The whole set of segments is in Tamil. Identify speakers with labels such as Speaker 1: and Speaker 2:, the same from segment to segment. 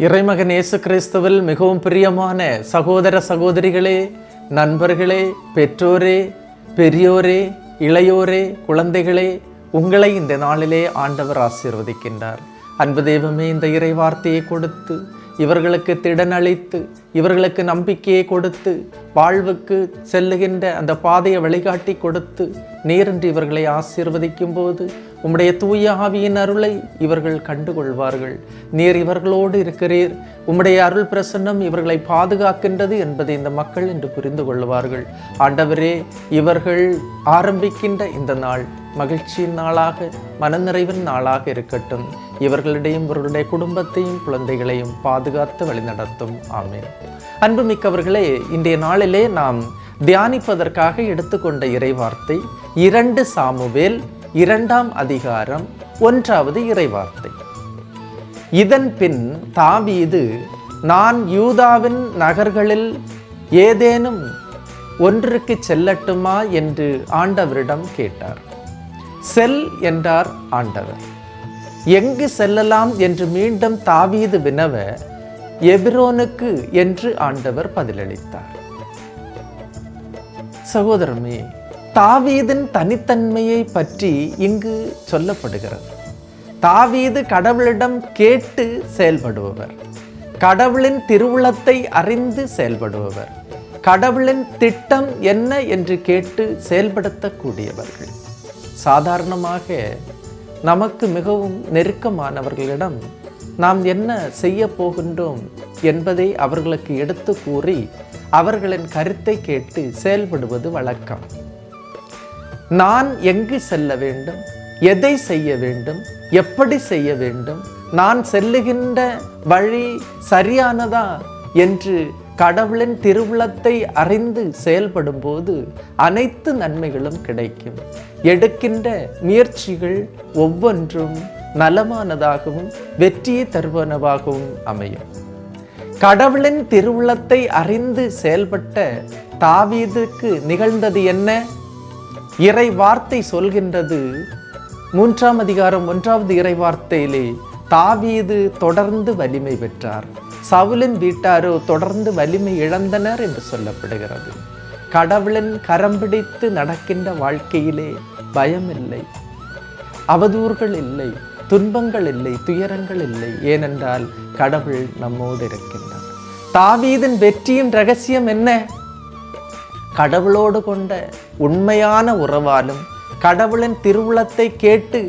Speaker 1: இறைமகன் இயேசு கிறிஸ்துவில் மிகவும் பிரியமான சகோதர சகோதரிகளே நண்பர்களே பெற்றோரே பெரியோரே இளையோரே குழந்தைகளே உங்களை இந்த நாளிலே ஆண்டவர் ஆசீர்வதிக்கின்றார். அன்பு தெய்வமே இந்த இறை வார்த்தையை கொடுத்து இவர்களுக்கு திடன் அளித்து இவர்களுக்கு நம்பிக்கையை கொடுத்து வாழ்வுக்கு செல்லுகின்ற அந்த பாதையை வழிகாட்டி கொடுத்து நீரின்றி இவர்களை ஆசீர்வதிக்கும் போது உம்முடைய தூய ஆவியின் அருளை இவர்கள் கண்டுகொள்வார்கள். நீர் இவர்களோடு இருக்கிறீர். உம்முடைய அருள் பிரசன்னம் இவர்களை பாதுகாக்கின்றது என்பதை இந்த மக்கள் என்று புரிந்து கொள்வார்கள். ஆண்டவரே இவர்கள் ஆரம்பிக்கின்ற இந்த நாள் மகிழ்ச்சியின் நாளாக மனநிறைவின் நாளாக இருக்கட்டும். இவர்களிடையும் இவர்களுடைய குடும்பத்தையும் குழந்தைகளையும் பாதுகாத்து வழிநடத்தும். ஆமே அன்புமிக்கவர்களே இன்றைய நாளிலே நாம் தியானிப்பதற்காக எடுத்துக்கொண்ட இறைவார்த்தை இரண்டு சாமுவேல் இரண்டாம் அதிகாரம் ஒன்றாவது இறைவார்த்தை. இதன் பின் தாவீது நான் யூதாவின் நகர்களில் ஏதேனும் ஒன்றுக்கு செல்லட்டுமா? என்று ஆண்டவரிடம் கேட்டார். செல் என்றார் ஆண்டவர். எங்கு செல்லலாம்? என்று மீண்டும் தாவீது வினவ எபிரோனுக்கு என்று ஆண்டவர் பதிலளித்தார். சகோதரமே தாவீதின் தனித்தன்மையை பற்றி இங்கு சொல்லப்படுகிறது. தாவீது கடவுளிடம் கேட்டு செயல்படுபவர். கடவுளின் திருவுளத்தை அறிந்து செயல்படுபவர். கடவுளின் திட்டம் என்ன என்று கேட்டு செயல்படுத்தக்கூடியவர்கள். சாதாரணமாக நமக்கு மிகவும் நெருக்கமானவர்களிடம் நாம் என்ன செய்ய போகின்றோம் என்பதை அவர்களுக்கு எடுத்து கூறி அவர்களின் கருத்தை கேட்டு செயல்படுவது வழக்கம். நான் எங்கு செல்ல வேண்டும்? எதை செய்ய வேண்டும்? எப்படி செய்ய வேண்டும்? நான் செல்லுகின்ற வழி சரியானதா? என்று கடவுளின் திருவுளத்தை அறிந்து செயல்படும் போது அனைத்து நன்மைகளும் கிடைக்கும். எடுக்கின்ற முயற்சிகள் ஒவ்வொன்றும் நலமானதாகவும் வெற்றியை தருவனவாகவும் அமையும். கடவுளின் திருவுளத்தை அறிந்து செயல்பட்ட தாவீதுக்கு நிகழ்ந்தது என்ன? இறை வார்த்தை சொல்கின்றது. மூன்றாம் அதிகாரம் ஒன்றாவது இறை வார்த்தையிலே தாவீது தொடர்ந்து வலிமை பெற்றார். சவுலின் வீட்டாரோ தொடர்ந்து வலிமை இழந்தனர் என்று சொல்லப்படுகிறது. கடவுளின் கரம் பிடித்து நடக்கின்ற வாழ்க்கையிலே பயம் இல்லை அவதூறுகள் இல்லை துன்பங்கள் இல்லை துயரங்கள் இல்லை ஏனென்றால் கடவுள் நம்மோடு இருக்கின்றார். தாவீதின் வெற்றியின் ரகசியம் என்ன? கடவுளோடு கொண்ட உண்மையான உறவாலும் கடவுளின் திருவுளத்தை கேட்டு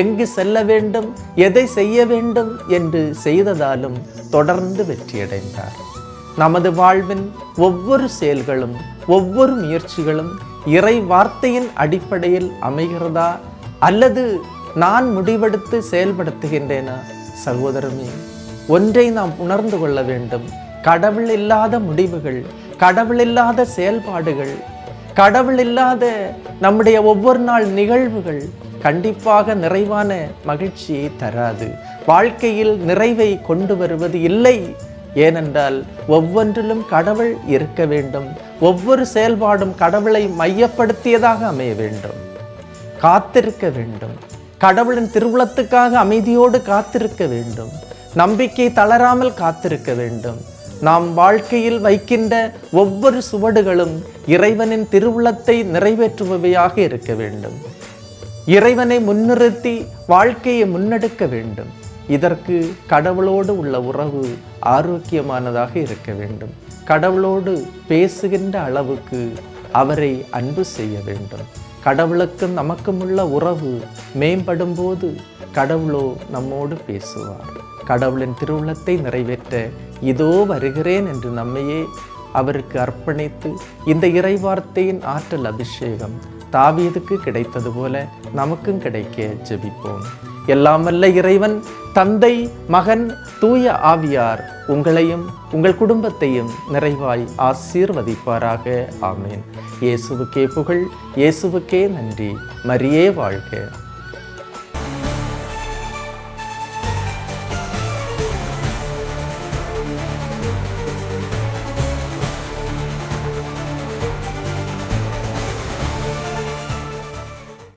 Speaker 1: எங்கு செல்ல வேண்டும் எதை செய்ய வேண்டும் என்று செய்ததாலும் தொடர்ந்து வெற்றியடைந்தார். நமது வாழ்வின் ஒவ்வொரு செயல்களும் ஒவ்வொரு முயற்சிகளும் இறை வார்த்தையின் அடிப்படையில் அமைகிறதா? அல்லது நான் முடிவெடுத்து செயல்படுத்துகின்றேனா? சகோதரமே ஒன்றை நாம் உணர்ந்து கொள்ள வேண்டும். கடவுள் இல்லாத முடிவுகள் கடவுள் இல்லாத செயல்பாடுகள் கடவுள் இல்லாத நம்முடைய ஒவ்வொரு நாள் நிகழ்வுகள் கண்டிப்பாக நிறைவான மகிழ்ச்சியை தராது. வாழ்க்கையில் நிறைவை கொண்டு வருவது இல்லை. ஏனென்றால் ஒவ்வொன்றிலும் கடவுள் இருக்க வேண்டும். ஒவ்வொரு செயல்பாடும் கடவுளை மையப்படுத்தியதாக அமைய வேண்டும். காத்திருக்க வேண்டும். கடவுளின் திருவுளத்துக்காக அமைதியோடு காத்திருக்க வேண்டும். நம்பிக்கை தளராமல் காத்திருக்க வேண்டும். நாம் வாழ்க்கையில் வைக்கின்ற ஒவ்வொரு சுவடுகளும் இறைவனின் திருவுளத்தை நிறைவேற்றுபவையாக இருக்க வேண்டும். இறைவனை முன்னிறுத்தி வாழ்க்கையை முன்னெடுக்க வேண்டும். இதற்கு கடவுளோடு உள்ள உறவு ஆரோக்கியமானதாக இருக்க வேண்டும். கடவுளோடு பேசுகின்ற அளவுக்கு அவரை அன்பு செய்ய வேண்டும். கடவுளுக்கும் நமக்கும் உள்ள உறவு மேம்படும் போது கடவுளோ நம்மோடு பேசுவார். கடவுளின் திருவுளத்தை நிறைவேற்ற இதோ வருகிறேன் என்று நம்மையே அவருக்கு அர்ப்பணித்து இந்த இறைவார்த்தையின் ஆற்றல் அபிஷேகம் தாவீதுக்கு கிடைத்தது போல நமக்கும் கிடைக்க ஜெபிப்போம். எல்லாம் வல்ல இறைவன் தந்தை மகன் தூய ஆவியார் உங்களையும் உங்கள் குடும்பத்தையும் நிறைவாய் ஆசீர்வதிப்பாராக. ஆமேன். இயேசுவுக்கே புகழ் இயேசுவுக்கே நன்றி. மரியே வாழ்க.